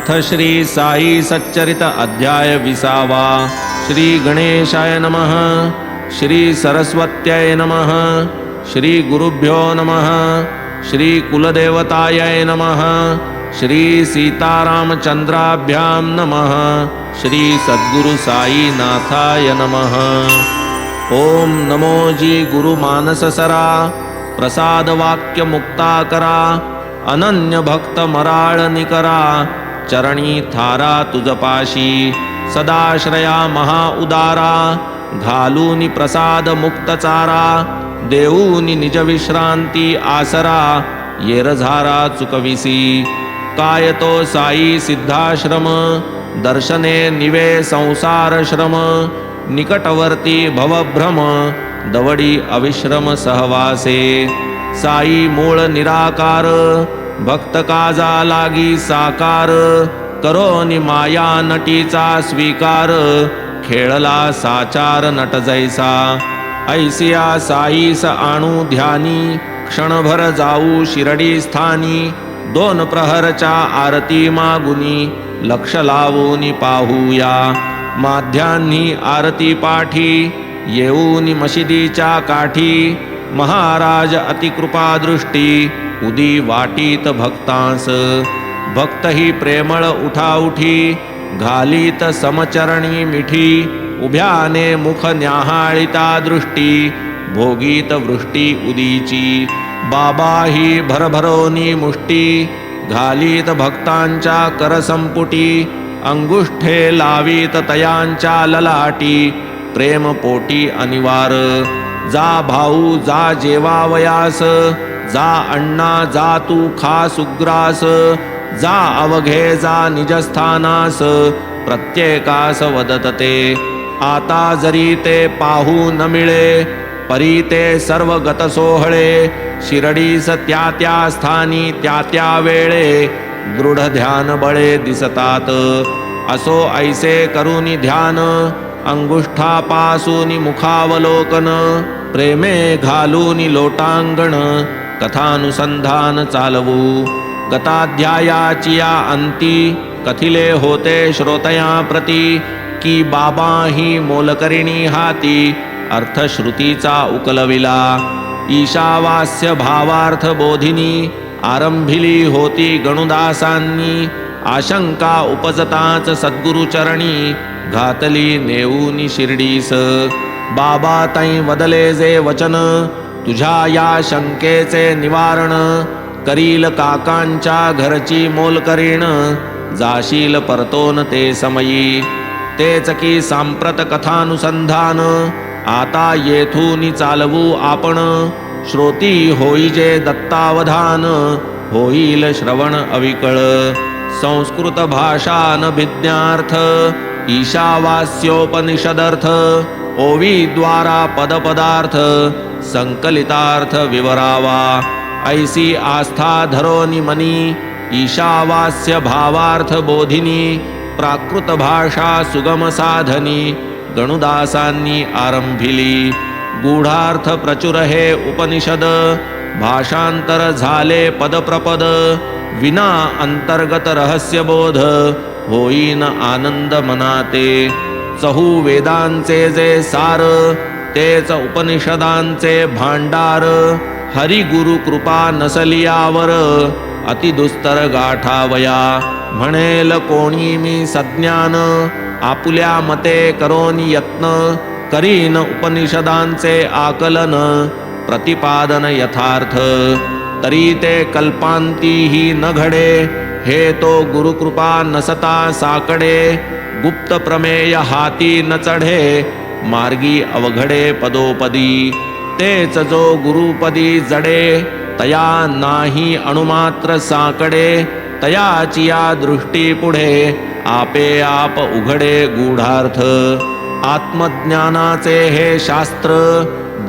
अथ श्री साई सच्चरित अध्याय विसावा। श्री गणेशाय नमः। श्री सरस्वत्याय नमः। श्री गुरुभ्यो नमः। श्री कुलदेवताय नमः। श्री सीतारामचंद्राभ्यां नमः। श्री सद्गुरु साई नाथाय नमः। ओम नमो जी गुरु मानस सरा चरणी थारा तुझपाशी सदाश्रया महा उदारा घालूनी प्रसाद मुक्तचारा देऊनी निज विश्रांती आसरा येरझारा चुकविसी. काय तो साई सिद्धाश्रम दर्शने निवे संसारश्रम निकटवर्ती भवभ्रम दवडी अविश्रम सहवासे. साई मूळ निराकार भक्त काजा लागी साकार. करोनि माया नटीचा स्वीकार. खेळला साचार नट जैसा. ऐसिया साईस आणू ध्यानी. क्षणभर जाऊ शिरडी स्थानी. दोन प्रहरच्या आरती मागुनी. लक्ष लावून पाहूया. माध्यान्ही आरती पाठी. येऊन मशिदीच्या काठी. महाराज अतिकृपादृष्टी. उदी वाटीत भक्तांस. भक्त ही प्रेमळ उठाउठी घालीत समचरणी मिठी उभ्याने मुख न्याहाळिता दृष्टी भोगीत वृष्टी उदीची. बाबा ही भरभरोनी मुष्टी घालीत भक्तांच्या करसंपुटी अंगुष्ठे लावीत तयांच्या ललाटी प्रेम पोटी अनिवार. जा भाऊ जा जेवावयास. जा अण्णा जा तू खा सुग्रास जा अवघे जा निजस्थानास प्रत्येकास वदत ते. आता जरी ते पाहू न मिळे परी ते सर्व गत सोहळे शिरडीस त्या त्या स्थानी त्या त्या वेळे दृढ ध्यान बळे दिसतात. असो ऐसे करुनी ध्यान अंगुष्ठापासूनी मुखावलोकन प्रेमे घालूनी लोटांगण कथानुसंधान चालवू गताध्यायाची या अंती कथिले होते श्रोतया प्रती की बाबा ही मोलकरिणी हाती अर्थश्रुतीचा उकलविला। ईशावास्य भावार्थ बोधिनी आरंभिली होती गणुदासांनी आशंका उपजताच सद्गुरुचरणी घातली नेऊनी शिर्डीस। बाबा तै वदले जे वचन तुझ्या या शंकेचे निवारण करील काकांच्या घरची मोल करीण. जाशील परतोन ते समयी. तेच की सांप्रत कथानुसंधान. आता येथून चालवू आपण. श्रोती होई जे दत्तावधान. होईल श्रवण अविकळ. संस्कृत भाषा न भिज्ञार्थ ईशावास्योपनिषदर्थ. ओवी द्वारा पदपदार्थ. संकलितार्थ विवरावा ऐसी आस्था धरोनी मनी ईशावास्य भावार्थ बोधिनी प्राकृत भाषा सुगम साधनी गणुदासांनी आरंभिली। गूढार्थ प्रचुर हे उपनिषद भाषांतर झाले पदप्रपद विना अंतर्गत रहस्यबोध होईन आनंद मनाते। चहू वेदांचे जे सार तेच उपनिषदांचे भांडार. हरी गुरु कृपा नसलियावर अतिदुस्तर गाठावया. म्हणेल कोणी मी सज्ञान आपुल्या मते करोन यत्न. करीन उपनिषदांचे आकलन प्रतिपादन यथार्थ. तरी ते कल्पांतीही न घडे हे तो गुरुकृपा नसता साकडे. गुप्त प्रमेय हाती न चढे मार्गी अवघडे पदोपदी तेच जो गुरुपदी जडे तया नाही अणुमात्र साकडे तयाची या दृष्टी पुढे आपे आप उघडे गूढार्थ. आत्मज्ञानाचे हे शास्त्र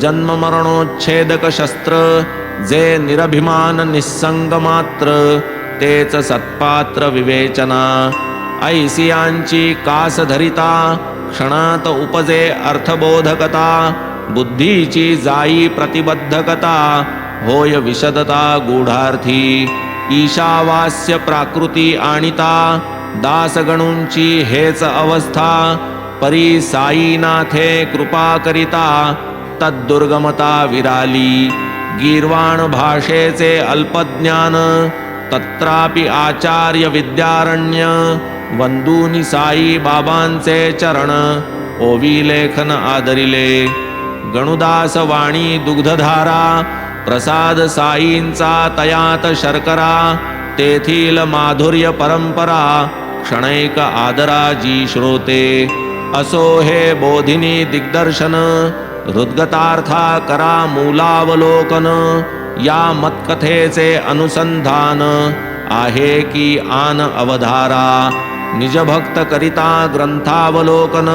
जन्म मरणोच्छेदक शस्त्र जे निरभिमान निस्संग मात्र तेच सत्पात्र विवेचना. ऐसियांची कास धरिता क्षणात उपजे अर्थबोधकता बुद्धीची जाई प्रतिबद्धकता होय विशदता गूढार्थी ईशावास्य प्राकृती आणिता दासगणूंची हेच अवस्था परी साईनाथे कृपा करिता तद्दुर्गमता विराली गीर्वाण भाषेचे अल्पज्ञान तत्रापि आचार्य विद्यारण्य वंदुनी साई बाबांचे चरण ओवी लेखन आदरिले. गणुदास वाणी दुग्धधारा प्रसाद साईंचा तयात शर्करा तेथील माधुर्य परंपरा क्षणैक आदराजी श्रोते. असो हे बोधिनी दिग्दर्शन हृद्गतार्था करा मूलावलोकन या मत्कथेचे अनुसंधान आहे की आन अवधारा. निजभक्तकरिता ग्रंथावलोकन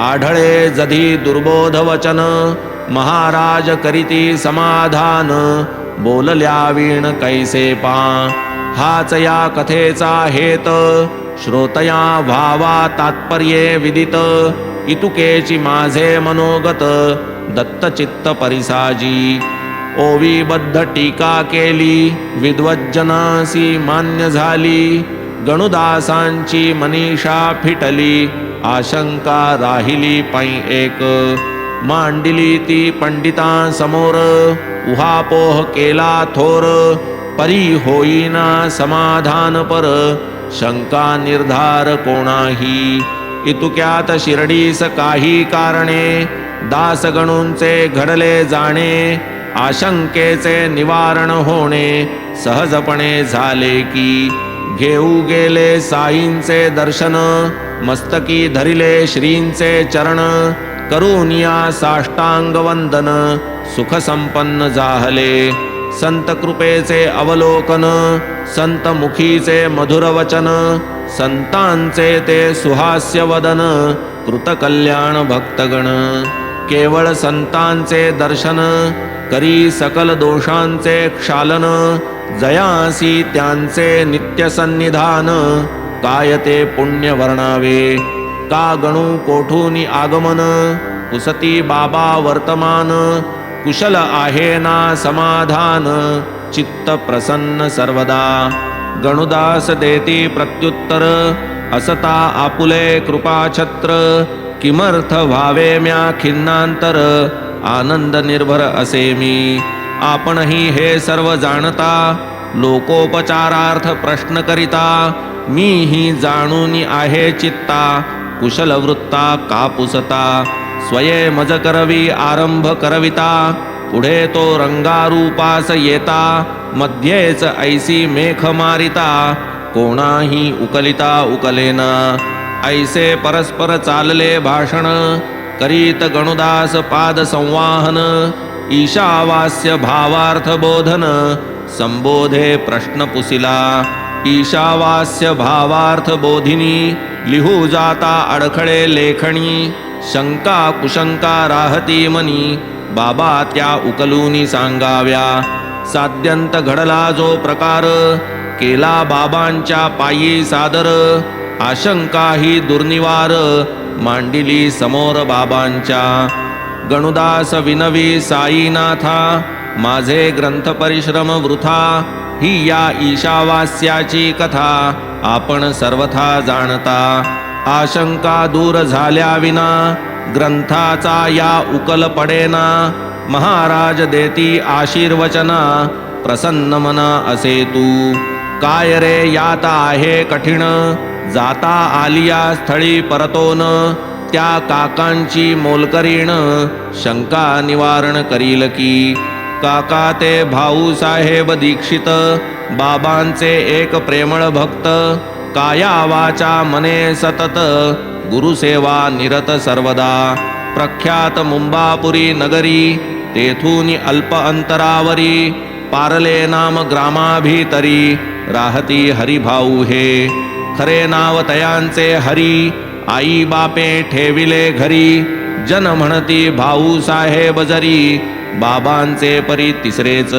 आढळे जधी दुर्बोध वचन महाराज करीती समाधान बोलल्या वीण कैसे पा हाच या कथेचा हेत श्रोतया व्हावा तात्पर्ये विदित इतुकेची माझे मनोगत दत्तचित्त परिसाजी. ओवी बद्ध टीका केली विद्वज्जनासी मान्य झाली गणुदासांची मनीषा फिटली आशंका राहिली पै एक. मांडिली ती पंडितांसमोर उहापोह केला थोर. परी होईना समाधान पर शंका निर्धार कोणाही. इतुक्यात शिर्डीस काही कारणे दासगणूंचे घडले जाणे आशंकेचे निवारण होणे सहजपणे झाले की घेऊ गेले साईंचे दर्शन मस्तकी धरिले श्रींचे चरण. करून या साष्टांग वंदन सुख संपन्न जाहले. संत कृपेचे अवलोकन संत मुखीचे मधुर वचन संतांचे ते सुहास्य वदन कृतकल्याण भक्तगण. केवळ संतांचे दर्शन करी सकल दोषांचे क्षालन जयासी त्यांचे नित्य सन्निधान काय ते पुण्य वर्णावे का गणू कोठूनी आगमन? कुसती बाबा वर्तमान कुशल आहे ना समाधान? चित्त प्रसन्न सर्वदा. गणुदास देती प्रत्युत्तर असता आपुले कृपाछत्र किमर्थ व्हावे म्या खिन्नांतर? आनंद निर्भर असे मी. आपणही हे सर्व जाणता लोकोपचारार्थ प्रश्न करिता मी ही जाणून आहे चित्ता कुशल वृत्ता कापुसता स्वये मज करवी आरंभ करविता पुढे तो रंगारूपास येता मध्येच ऐसी मेख मारिता कोणाही उकलिता उकलेना ऐसे परस्पर चालले भाषण करीत गणुदास पाद संवाहन ईशावास्य भावार्थ बोधन संबोधे प्रश्न पुसिला ईशावास्य भावार्थ बोधिनी लिहू जाता अडखळे लेखणी शंका कुशंका राहती मनी बाबा त्या उकलूनी सांगाव्या। साध्यंत घडला जो प्रकार केला बाबांच्या पायी सादर आशंका ही दुर्निवार मांडिली समोर बाबांच्या। गणुदास विनवी साईनाथा माझे ग्रंथ परिश्रम वृथा ही या ईशावास्याची कथा आपण सर्वथा जाणता. आशंका दूर झाल्या विना ग्रंथाचा या उकल पडेना महाराज देती आशीर्वचना प्रसन्न मना असे तू. काय रे यात आहे कठीण जाता आलिया स्थळी परतोन त्या काकांची मोलकरीण शंका निवारण करील की काका ते भाऊ साहेब दीक्षित बाबांचे एक प्रेमळ भक्त काया वाचा मने सतत गुरुसेवा निरत सर्वदा. प्रख्यात मुंबापुरी नगरी तेथून अल्प अंतरावरी पारले नाम ग्रामाभितरी राहती हरिभाऊ हे. खरे नाव तयांचे हरी आई बापे ठेविले घरी. जन म्हणती भाऊ साहेब जरी. बाबांचे परी तिसरेच.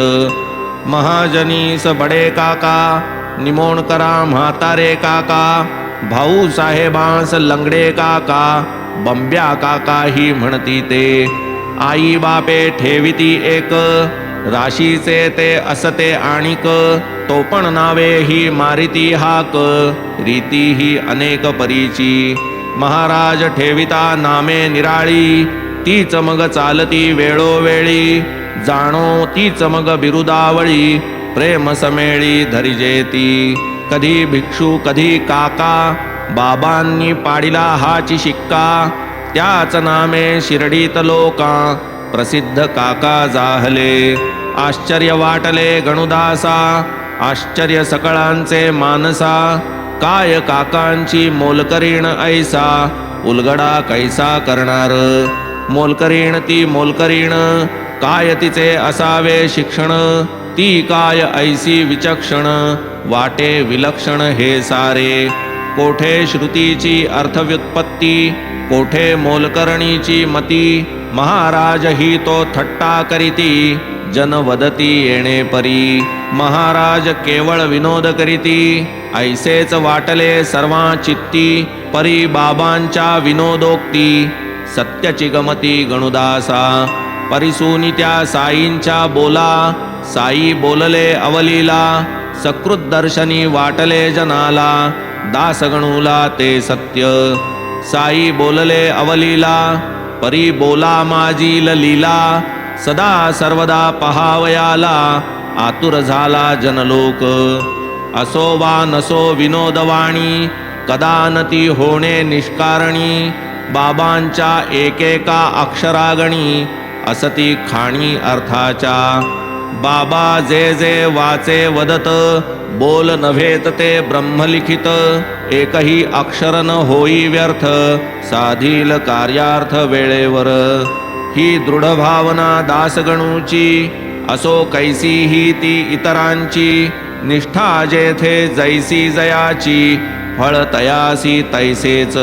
महाजनीस बडे काका. निमोणकरा म्हातारे काका. भाऊ साहेबांस लंगडे काका. बंब्या काका ही म्हणती ते. आई बापे ठेविती एक. राशीचे ते असते आणिक. तो पण नावे ही मारिती हाक. रीती ही अनेक परीची. महाराज ठेविता नामे निराळी तीच मग चालती वेळोवेळी. जाणो तीच मग बिरुदावळी प्रेम समेळी धरिजेती. कधी भिक्षू कधी काका बाबांनी पाडिला हाची शिक्का. त्याच नामे शिर्डीत लोका प्रसिद्ध काका जाहले. आश्चर्य वाटले गणुदासा आश्चर्य सकळांचे मानसा. काय काकांची मोलकरीण ऐसा? उलगडा कैसा करणार? मोलकरीण ती मोलकरीण. काय तिचे असावे शिक्षण? ती काय ऐसी विचक्षण? वाटे विलक्षण हे सारे. कोठे श्रुतीची अर्थव्युत्पत्ती? कोठे मोलकरणीची मती? महाराज ही तो थट्टा करीती. जन वदती येणे परी. महाराज केवळ विनोद करीती. ऐसेच वाटले सर्वा चित्ती परी बाबांच्या विनोदोक्ती. सत्याची गमती गणुदासा परिसूनी त्या साईंच्या बोला. साई बोलले अवलीला सकृत दर्शनी वाटले जनाला. दासगणूला ते सत्य. साई बोलले अवलीला परी बोला माझी ललीला. सदा सर्वदा पहावयाला आतुर झाला जनलोक. असो वा नसो विनोदवाणी कदा नती होणे निष्कारणी बाबांच्या एकेका अक्षरागणी असती खाणी अर्थाच्या. बाबा जे जे वाचे वदत बोल नव्हेत ते ब्रह्मलिखित एकही अक्षर न होई व्यर्थ साधील कार्यार्थ वेळेवर. ही दृढ भावना दासगणूची असो कैसी ही ती इतरांची निष्ठा जेथे जैसी जयाची फळ तयासी तैसेच.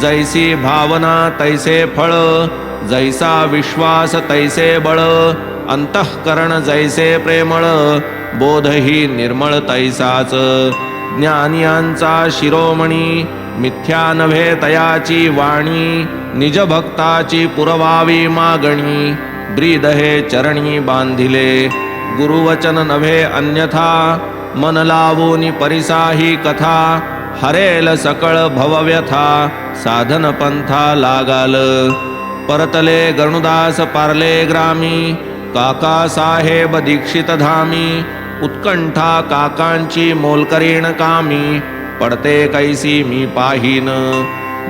जैसी भावना तैसे फळ जैसा विश्वास तैसे बळ. अंतःकरण जैसे प्रेमळ बोधही निर्मळ तैसाच. ज्ञानियांचा शिरोमणी मिथ्या नव्हे तयाची वाणी निज भक्ताची पुरवावी मागणी. ब्रीद हे चरणी बांधिले. गुरुवचन नव्हे अन्यथा। मन लावून परिसाही कथा। हरेल सकळ भवव्यथा साधन पंथा लागाल। परतले गरुदास पारले ग्रामी। काका साहेब दीक्षित धामी। उत्कंठा काकांची मोलकरीण कामी। पडते कैसी मी पाहीन।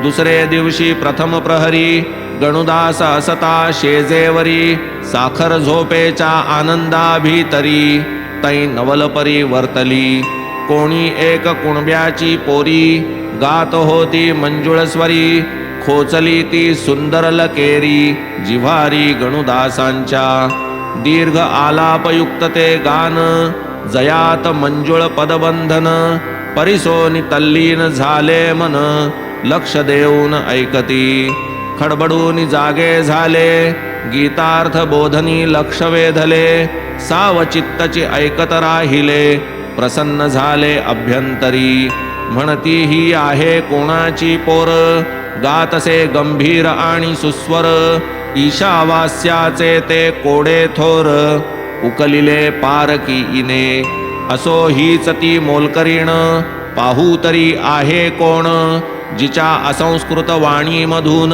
दुसरे दिवशी प्रथम प्रहरी। गणुदास असता शेजेवरी साखर झोपेच्या आनंदाभितरी तै नवलपरी वर्तली. कोणी एक कुणब्याची पोरी गात होती मंजुळस्वरी खोचली ती सुंदर लकेरी जिव्हारी गणुदासांच्या. दीर्घ आलापयुक्त ते गान जयात मंजुळ पदबंधन परिसोनी तल्लीन झाले मन लक्ष देऊन ऐकती. खडबडून जागे झाले. गीतार्थ बोधनी लक्ष वेधले. सावचित्तची ऐकत राहिले. प्रसन्न झाले अभ्यंतरी. म्हणती ही आहे कोणाची पोर? गातसे गंभीर आणि सुस्वर. ईशावास्याचे ते कोडे थोर. उकलिले पारकी इने. असो हीच ती मोलकरीण. पाहू तरी आहे कोण? जिच्या असंस्कृत वाणीमधून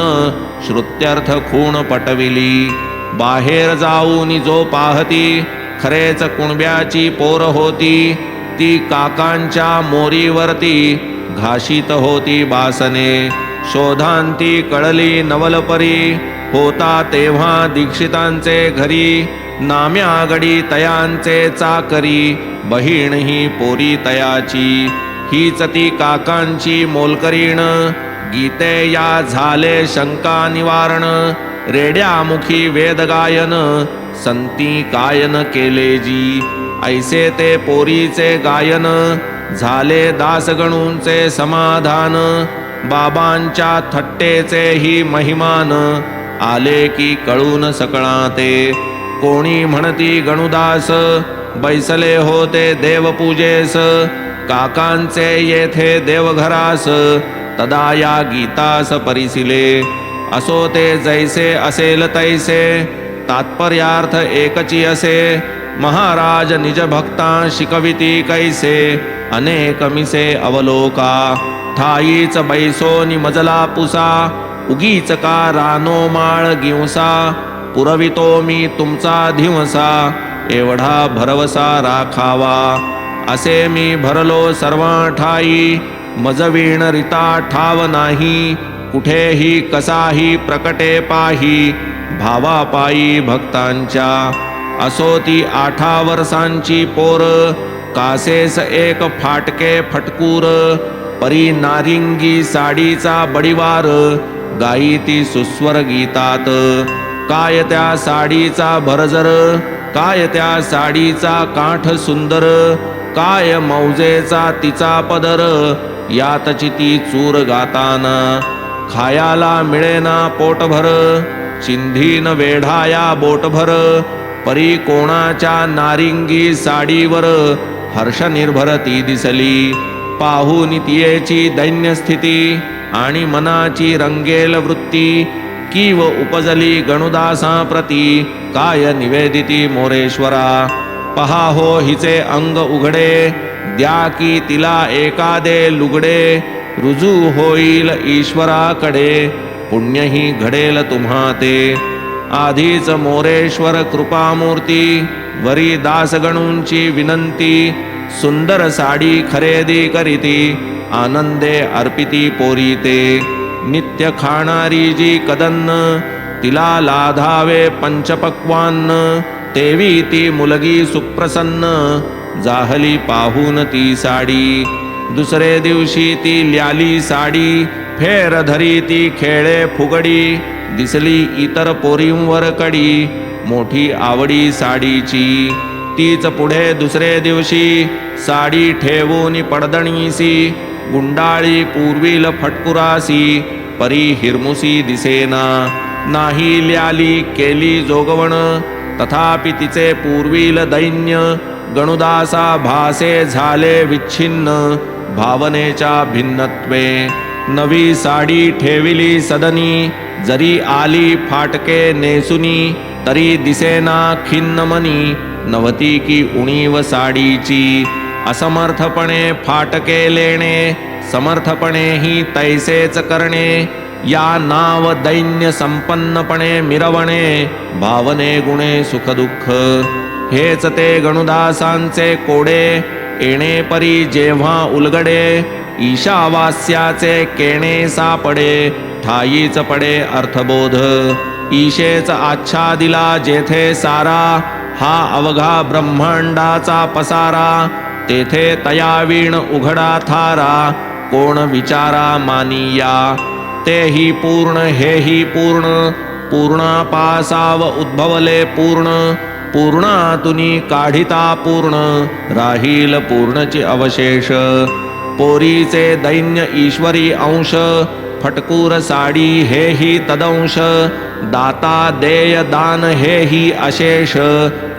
श्रुत्यर्थ खूण पटविली. बाहेर जाऊन जो पाहती खरेच कुणब्याची पोर होती ती काकांच्या मोरीवरती घाशीत होती बासने. शोधांती कळली नवलपरी होता तेव्हा दीक्षितांचे घरी नाम्यागडी तयांचे चाकरी बहीण ही पोरी तयाची. हीच ती काकांची मोलकरीण. गीते या झाले शंका निवारण. रेड्यामुखी वेद गायन. संती कायन केले जी. ऐसे ते पोरीचे गायन. झाले दासगणूंचे समाधान. बाबांच्या थट्टेचे ही महिमान. आले की कळून सकळा ते कोणी म्हणती गणुदास बैसले होते देवपूजेस. काकांचे येथे देवघरास तदा या गीतास परिसिले. असो ते जैसे असेल तैसे तात्पर्यार्थ एकची असे. महाराज निज भक्ता शिकविती कैसे अनेक मिसे अवलोका. ठाईच बैसोनी मजला पुसा उगीच का रानो माळ गिवसा. पुरवितो मी तुमचा धिवसा एवढा भरवसा राखावा. असे मी भरलो सर्व ठाई मजवीण रिता ठाव नाही कुठेही कसाही प्रकटे पाही भावापायी भक्तांच्या असो ती आठा वर्षांची पोर कासेस एक फाटके फटकूर परी नारिंगी साडीचा बडिवार गाई ती सुस्वर गीतात काय त्या साडीचा भरजर काय त्या साडीचा काठ सुंदर काय मौजेचा तिचा पदर? यातची ती चूर गाताना खायाला मिळेना पोटभर. चिंधीन वेढाया बोटभर. परी कोणाच्या नारिंगी साडीवर? हर्ष निर्भर ती दिसली. पाहून तियेची दैन्य स्थिती आणि मनाची रंगेल वृत्ती. कीव उपजली गणुदासा प्रती काय निवेदिती मोरेश्वरा? पहा हो हिचे अंग उघडे द्या की तिला एकादे लुगडे रुजू होईल ईश्वराकडे पुण्यही घडेल तुम्हा ते. आधीच मोरेश्वर कृपामूर्ती वरी दासगणूंची विनंती सुंदर साडी खरेदी करीती आनंदे अर्पिती पोरी ते. नित्य खाणारी जी कदन्न तिला लाधावे पंचपक्वान्न तेवी ती मुलगी सुप्रसन्न जाहली पाहून ती साडी. दुसरे दिवशी ती ल्याली साडी फेर धरी ती खेळे फुगडी. दिसली इतर पोरींवर कडी मोठी आवडी साडीची. तीच पुढे दुसरे दिवशी साडी ठेवून पडदणीसी. गुंडाळी पूर्वील फटकुरासी परी हिरमुसी दिसेना. नाही ल्याली केली जोगवण तथापि तिचे पूर्वील दैन्य गणुदासा भासे झाले विच्छिन्न भावनेच्या भिन्नत्वे. नवी साडी ठेविली सदनी जरी आली फाटके नेसुनी तरी दिसेना खिन्न मनी नवती की उणीव साडीची. असमर्थपणे फाटके लेणे समर्थपणे ही तैसेच करणे या नाव दैन्य संपन्नपणे मिरवणे भावने गुणे सुखदुःख हेच ते गणुदासांचे कोडे येणे परी जेव्हा उलगडे ईशावास्याचे केणे सापडे ठाईच पडे अर्थबोध. ईशेच आच्छादिला जेथे सारा हा अवघा ब्रह्मांडाचा पसारा तेथे तयावीण उघडा थारा कोण विचारा मानिया. तेही पूर्ण हेही पूर्ण. पूर्णापासाव उद्भवले पूर्ण. पूर्णातुनी काढिता पूर्ण. राहील पूर्णचे अवशेष. पोरीचे दैन्य ईश्वरी अंश. फटकूर साडी हेही तदंश. दाता देय दान हेही अशेष.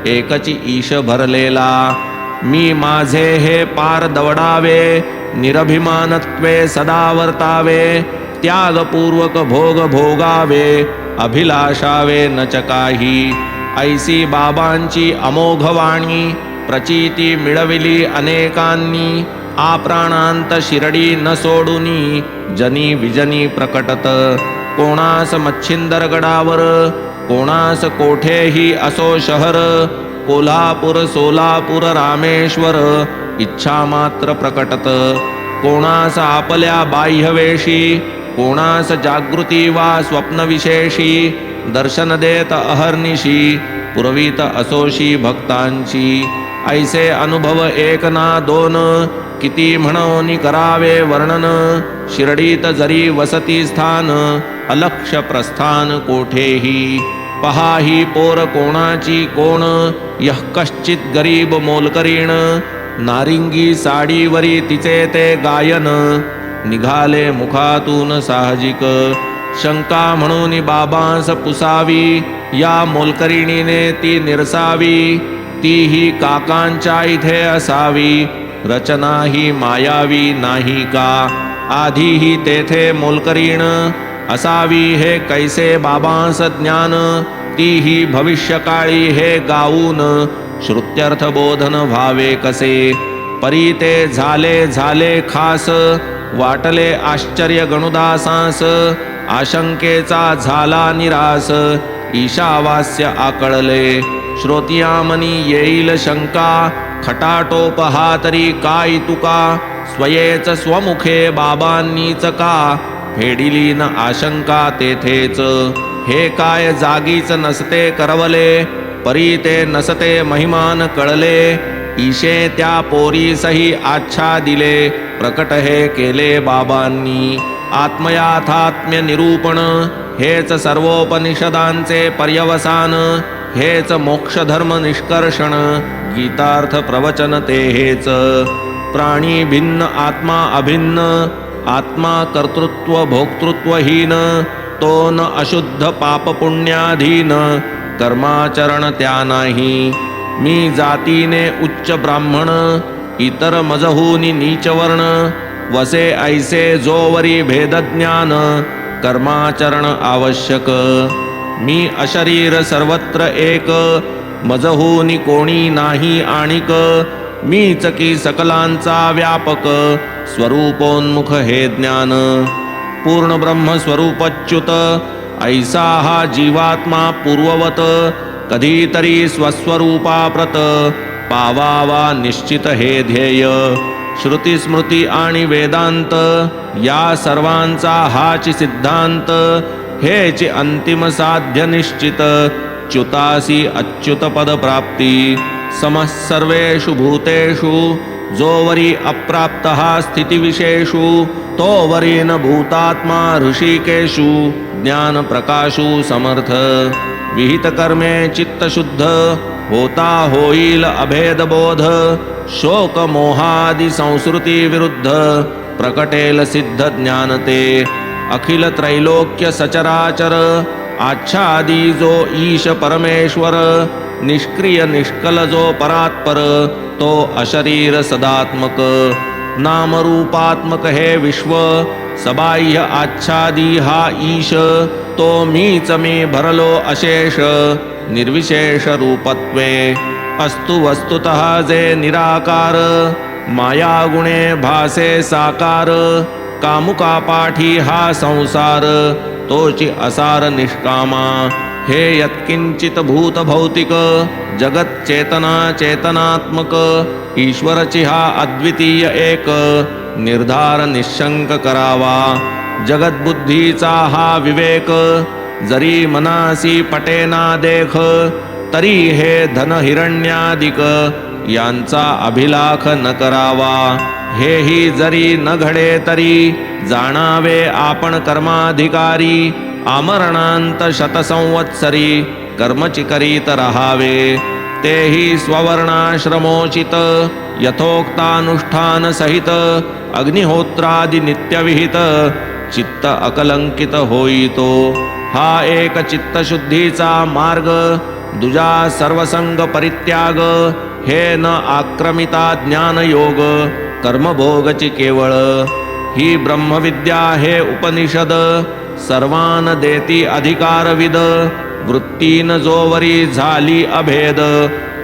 एकची ईश भरलेला. मी माझे हे पार दवडावे. निरभिमानत्वे सदा वर्तावे. त्यागपूर्वक भोग भोगावे अभिलाषावे न च काही. ऐसी बाबांची अमोघवाणी प्रचिती मिळविली अनेकांनी आप्राणांत शिरडी न सोडुनी जनी विजनी प्रकटत. कोणास मच्छिंदरगडावर कोणास कोठेही असो शहर कोल्हापूर सोलापूर रामेश्वर इच्छा मात्र प्रकटत. कोणास आपल्या बाह्यवेशी कोणास जागृती वा स्वप्नविशेषी दर्शन देत अहर्निशी पुरवीत असोशी भक्तांची. ऐसे अनुभव एक ना दोन किती म्हणून करावे वर्णन शिर्डीत जरी वसती स्थान अलक्ष प्रस्थान कोठेही. पहा ही पोर कोणाची कोण यह कश्चित गरीब मोलकरीण नारिंगी साडीवरी तिचे ते गायन. निघाले मुखातून साहजिक. शंका म्हणून बाबांस पुसावी या मोलकरिणीने ती निरसावी. ती ही काकांच्या इथे असावी रचना ही मायावी नाही का? आधी ही तेथे मोलकरीण असावी हे कैसे बाबांस ज्ञान? ती ही भविष्यकाळी हे गाऊन श्रुत्यर्थ बोधन व्हावे कसे? परी ते झाले झाले खास. वाटले आश्चर्य गणुदासास. आशंकेचा झाला निरास. ईशावास्य आकळले. श्रोतियामनी येईल शंका. खटाटोप हा तरी काय तुका? स्वयेच स्वमुखे बाबांनीच का फेडिली न आशंका तेथेच. हे काय जागीच नसते करवले. परी ते नसते महिमान कळले. ईशे त्या पोरीसही आच्छा दिले. प्रकट हे केले बाबांनी. आत्मयाथात्म्य निरूपण. हेच सर्वोपनिषदांचे पर्यवसान. हेच मोक्षधर्म निष्कर्षण. गीतार्थ प्रवचन ते हेच. प्राणी भिन्न आत्मा अभिन्न. आत्मा कर्तृत्व भोक्तृत्वहीन. तो न अशुद्ध पापपुण्याधीन. कर्माचरण त्या नाही. मी जातीने उच्च ब्राह्मण इतर मजहूनी नीचवर्ण वसे ऐसे जोवरी भेदज्ञान कर्माचरण आवश्यक। मी अशरीर सर्वत्र एक मजहूनी कोणी नाही आणिक मीच की सकलांचा व्यापक स्वरूपोन्मुख हे ज्ञान। पूर्ण ब्रह्म स्वरूपच्युत ऐसा हा जीवात्मा पूर्ववत कधीतरी स्वस्वरूपाप्रत पावावा निश्चित हे ध्येय. श्रुती स्मृती आणि वेदांत या सर्वांचा हाची सिद्धांत हेची अंतिम साध्य निश्चित. च्युतासी अच्युत पद प्राप्ती समः सर्वेषु भूतेषु जोवरी अप्राप्त स्थितिविशेषु तोवरी न भूतात्मा ऋषिकेषु ज्ञानप्रकाशु समर्थ। विहितकर्मे चित्तशुद्ध होता होईल अभेदबोध बोध प्रकटेल सिद्ध अखिल त्रैलोक्य सचराचर आच्छादी जो ईश परमेश्वर निष्क्रिय निष्कल जो परात्पर तो अशरीर सदात्मक। नामरूपात्मक हे विश्व सबाह्य आच्छादी हा ईश तो मीच मी भरलो अशेष निर्विशेष रूपत्वे। अस्तु वस्तुतः जे निराकार मायागुणे भासे साकार। कामुका पाठी हा संसार तोची असार निष्कामा। हे यत्किंचित भूत भौतिक जगत चेतना चेतनात्मक ईश्वरची हा अद्वितीय एक निर्धार निशंक करावा. जगद्बुद्धीचा हा विवेक जरी मनासी पटेना देख तरी हे धन हिरण्यादिक यांचा अभिलाख न करावा. हेही जरी न घडे तरी जाणावे आपण कर्माधिकारी आमरणांत शतसंवत्सरी कर्मची करीत रहावे तेही स्ववर्णाश्रमोचित यथोक्तानुष्ठान सहित अग्निहोत्रादि नित्यविहित चित्त अकलंकित होईतो हा एक चित्तशुद्धीचा मार्ग दुजा सर्वसंग परित्याग हे न आक्रमिता ज्ञानयोग कर्मभोगची केवळ। ही ब्रह्मविद्या हे उपनिषद सर्वान देती अधिकारविद वृत्तीन जोवरी झाली अभेद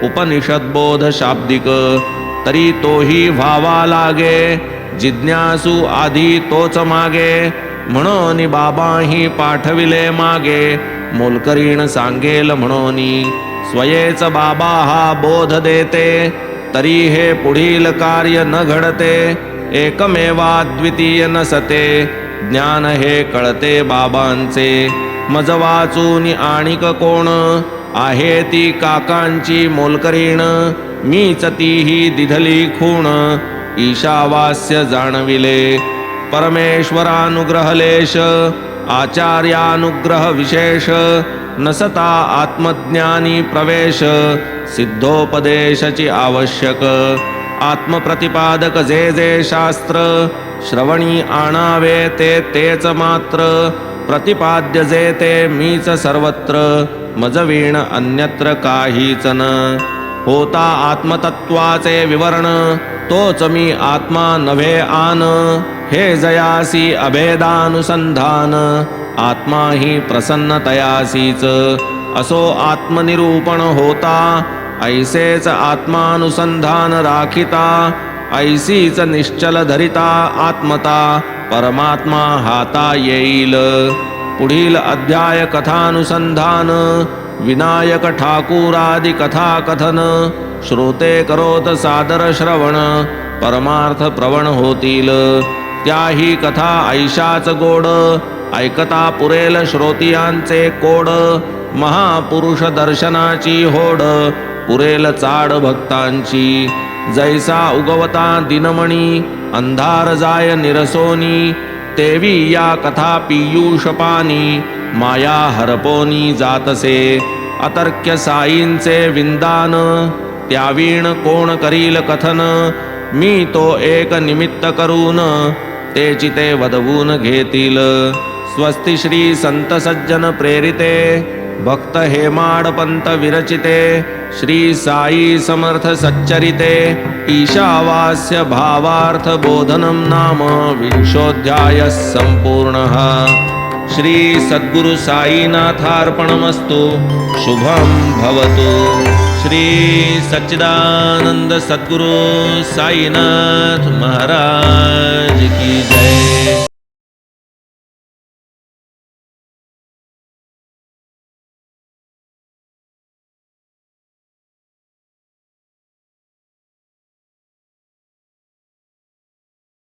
उपनिषद बोध शाब्दिक तरी तोही व्हावा लागे जिज्ञासू आधी तोच मागे म्हणून बाबाही पाठविले मागे मोलकरीण सांगेल म्हणून स्वयेच बाबा हा बोध देते तरी हे पुढील कार्य न घडते एकमेवा द्वितीय न नसते ज्ञान हे कळते बाबांचे. मज वाचून आणिक कोण? आहे ती काकांची मोलकरीण. मीच तीही दिधली खूण. ईशावास्य जाणविले. परमेश्वरानुग्रहलेश आचार्यानुग्रह विशेष नसता आत्मज्ञानी प्रवेश सिद्धोपदेशची आवश्यक. आत्मप्रतिपादक जे जे शास्त्र श्रवणी आणावे ते तेच मात्र प्रतिपाद्य जे ते मीच सर्वत्र मजवीण अन्यत्र काहीच न. होता आत्मतत्वाचे विवरण तोच मी आत्मा नव्हे आन. हे जयासी अभेदानुसंधान आत्मा ही प्रसन्नतयासीच. असो आत्मनिरूपण होता ऐसेच आत्मानुसंधान राखिता ऐसीच निश्चल धरिता आत्मता परमात्मा हाता येईल. पुढील अध्याय कथानुसंधान विनायक ठाकूरादि कथा कथन श्रोते करोत सादर श्रवण परमार्थ प्रवण होतील. त्याही कथा ऐशाच गोड ऐकता पुरेल श्रोतियांचे कोड महापुरुष दर्शनाची होड पुरेल चाड भक्तांची. जैसा उगवता दिनमणी अंधार जाय निरसोनी तेवी या कथा पियुषपानी माया हरपोनी जातसे अतर्क्य साईंचे विंदान त्यावीण कोण करील कथन मी तो एक निमित्त करून ते चिते वदवून घेतील. स्वस्तिश्री संत सज्जन प्रेरिते भक्तहेमाडपन्तविरचिते श्री समर्थसच्चरिते ईशावास्य भावार्थबोधनं नाम विंशोऽध्यायः सम्पूर्णः। श्रीसद्गुरुसाईनाथार्पणमस्तु शुभं भवतु। श्रीसच्चिदानन्दसद्गुरु की जय।